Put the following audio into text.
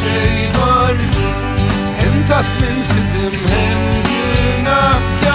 şey var. Hem tatminsizim hem günahkar.